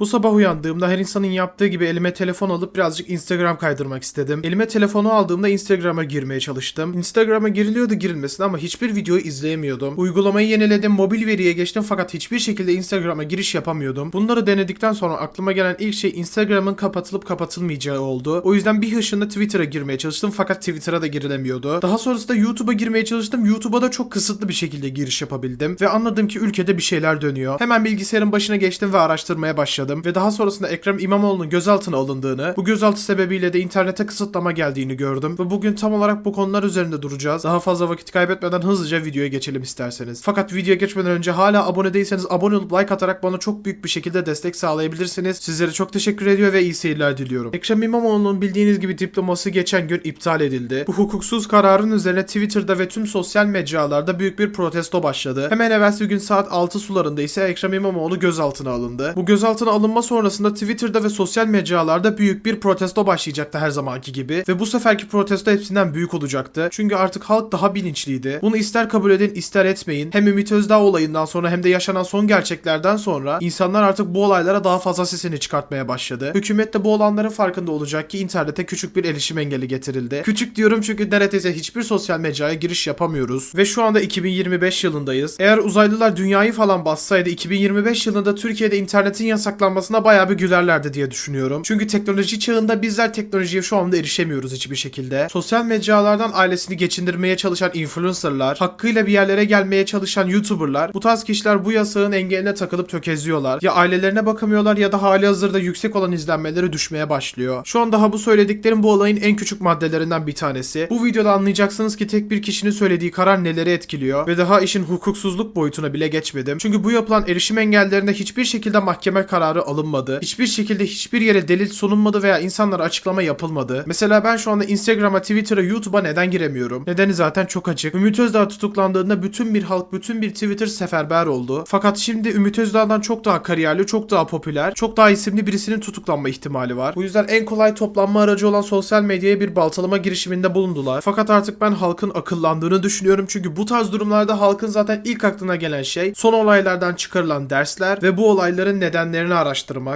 Bu sabah uyandığımda her insanın yaptığı gibi elime telefon alıp birazcık Instagram kaydırmak istedim. Elime telefonu aldığımda Instagram'a girmeye çalıştım. Instagram'a giriliyordu girilmesine ama hiçbir videoyu izleyemiyordum. Uygulamayı yeniledim, mobil veriye geçtim fakat hiçbir şekilde Instagram'a giriş yapamıyordum. Bunları denedikten sonra aklıma gelen ilk şey Instagram'ın kapatılıp kapatılmayacağı oldu. O yüzden bir hışında Twitter'a girmeye çalıştım fakat Twitter'a da girilemiyordu. Daha sonrasında YouTube'a girmeye çalıştım. YouTube'a da çok kısıtlı bir şekilde giriş yapabildim ve anladım ki ülkede bir şeyler dönüyor. Hemen bilgisayarın başına geçtim ve araştırmaya başladım ve daha sonrasında Ekrem İmamoğlu'nun gözaltına alındığını, bu gözaltı sebebiyle de internete kısıtlama geldiğini gördüm ve bugün tam olarak bu konular üzerinde duracağız. Daha fazla vakit kaybetmeden hızlıca videoya geçelim isterseniz. Fakat videoya geçmeden önce hala abone değilseniz abone olup like atarak bana çok büyük bir şekilde destek sağlayabilirsiniz. Sizlere çok teşekkür ediyor ve iyi seyirler diliyorum. Ekrem İmamoğlu'nun bildiğiniz gibi diploması geçen gün iptal edildi. Bu hukuksuz kararın üzerine Twitter'da ve tüm sosyal mecralarda büyük bir protesto başladı. Hemen evvelsi gün saat 6 sularında ise Ekrem İmamoğlu gözaltına alındı. Bu gözaltına alınma sonrasında Twitter'da ve sosyal mecralarda büyük bir protesto başlayacaktı her zamanki gibi ve bu seferki protesto hepsinden büyük olacaktı. Çünkü artık halk daha bilinçliydi. Bunu ister kabul edin ister etmeyin. Hem Ümit Özdağ olayından sonra hem de yaşanan son gerçeklerden sonra insanlar artık bu olaylara daha fazla sesini çıkartmaya başladı. Hükümet de bu olanların farkında olacak ki internete küçük bir erişim engeli getirildi. Küçük diyorum çünkü neredeyse hiçbir sosyal mecraya giriş yapamıyoruz. Ve şu anda 2025 yılındayız. Eğer uzaylılar dünyayı falan bassaydı 2025 yılında Türkiye'de internetin yasaklanmasına bayağı bir gülerlerdi diye düşünüyorum. Çünkü teknoloji çağında bizler teknolojiye şu anda erişemiyoruz hiçbir şekilde. Sosyal mecralardan ailesini geçindirmeye çalışan influencerlar, hakkıyla bir yerlere gelmeye çalışan YouTuberlar, bu tarz kişiler bu yasağın engeline takılıp tökezliyorlar. Ya ailelerine bakamıyorlar ya da hali hazırda yüksek olan izlenmeleri düşmeye başlıyor. Şu an daha bu söylediklerim bu olayın en küçük maddelerinden bir tanesi. Bu videoda anlayacaksınız ki tek bir kişinin söylediği karar neleri etkiliyor ve daha işin hukuksuzluk boyutuna bile geçmedim. Çünkü bu yapılan erişim engellerinde hiçbir şekilde mahkeme kararı alınmadı. Hiçbir şekilde hiçbir yere delil sunulmadı veya insanlara açıklama yapılmadı. Mesela ben şu anda Instagram'a, Twitter'a, YouTube'a neden giremiyorum? Nedeni zaten çok açık. Ümit Özdağ tutuklandığında bütün bir halk, bütün bir Twitter seferber oldu. Fakat şimdi Ümit Özdağ'dan çok daha kariyerli, çok daha popüler, çok daha isimli birisinin tutuklanma ihtimali var. Bu yüzden en kolay toplanma aracı olan sosyal medyaya bir baltalama girişiminde bulundular. Fakat artık ben halkın akıllandığını düşünüyorum çünkü bu tarz durumlarda halkın zaten ilk aklına gelen şey son olaylardan çıkarılan dersler ve bu olayların nedenlerini araştırmak.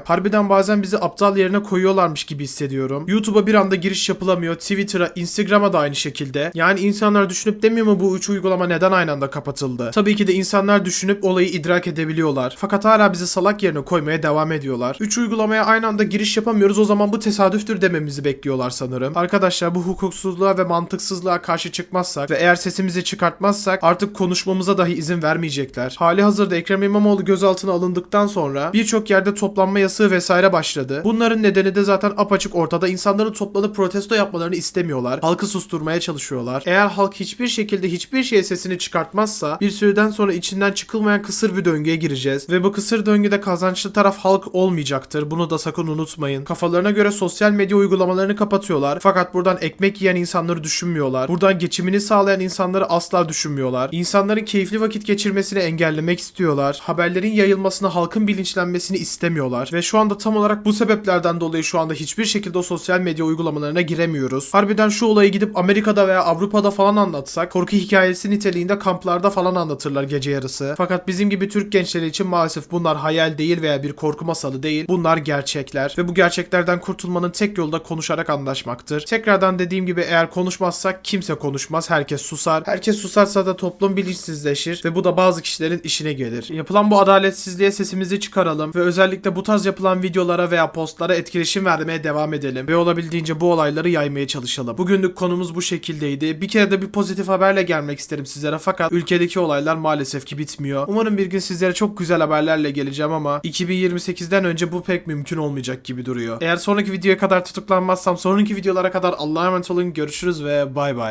Harbiden bazen bizi aptal yerine koyuyorlarmış gibi hissediyorum. YouTube'a bir anda giriş yapılamıyor. Twitter'a, Instagram'a da aynı şekilde. Yani insanlar düşünüp demiyor mu bu üç uygulama neden aynı anda kapatıldı? Tabii ki de insanlar düşünüp olayı idrak edebiliyorlar. Fakat hala bizi salak yerine koymaya devam ediyorlar. Üç uygulamaya aynı anda giriş yapamıyoruz o zaman bu tesadüftür dememizi bekliyorlar sanırım. Arkadaşlar bu hukuksuzluğa ve mantıksızlığa karşı çıkmazsak ve eğer sesimizi çıkartmazsak artık konuşmamıza dahi izin vermeyecekler. Hali hazırda Ekrem İmamoğlu gözaltına alındıktan sonra birçok yerde toplanma yasağı vesaire başladı. Bunların nedeni de zaten apaçık ortada. İnsanların toplanıp protesto yapmalarını istemiyorlar. Halkı susturmaya çalışıyorlar. Eğer halk hiçbir şekilde hiçbir şeye sesini çıkartmazsa bir süreden sonra içinden çıkılmayan kısır bir döngüye gireceğiz. Ve bu kısır döngüde kazançlı taraf halk olmayacaktır. Bunu da sakın unutmayın. Kafalarına göre sosyal medya uygulamalarını kapatıyorlar. Fakat buradan ekmek yiyen insanları düşünmüyorlar. Buradan geçimini sağlayan insanları asla düşünmüyorlar. İnsanların keyifli vakit geçirmesini engellemek istiyorlar. Haberlerin yayılmasını, halkın bilinçlenmesini istemiyorlar. Ve şu anda tam olarak bu sebeplerden dolayı şu anda hiçbir şekilde o sosyal medya uygulamalarına giremiyoruz. Harbiden şu olayı gidip Amerika'da veya Avrupa'da falan anlatsak korku hikayesi niteliğinde kamplarda falan anlatırlar gece yarısı. Fakat bizim gibi Türk gençleri için maalesef bunlar hayal değil veya bir korku masalı değil. Bunlar gerçekler. Ve bu gerçeklerden kurtulmanın tek yolu da konuşarak anlaşmaktır. Tekrardan dediğim gibi eğer konuşmazsak kimse konuşmaz. Herkes susar. Herkes susarsa da toplum bilinçsizleşir ve bu da bazı kişilerin işine gelir. Yapılan bu adaletsizliğe sesimizi çıkaralım ve özellikle bu tarz yapılan videolara veya postlara etkileşim vermeye devam edelim ve olabildiğince bu olayları yaymaya çalışalım. Bugünlük konumuz bu şekildeydi. Bir kere de bir pozitif haberle gelmek isterim sizlere fakat ülkedeki olaylar maalesef ki bitmiyor. Umarım bir gün sizlere çok güzel haberlerle geleceğim ama 2028'den önce bu pek mümkün olmayacak gibi duruyor. Eğer sonraki videoya kadar tutuklanmazsam sonraki videolara kadar Allah'a emanet olun. Görüşürüz ve bay bay.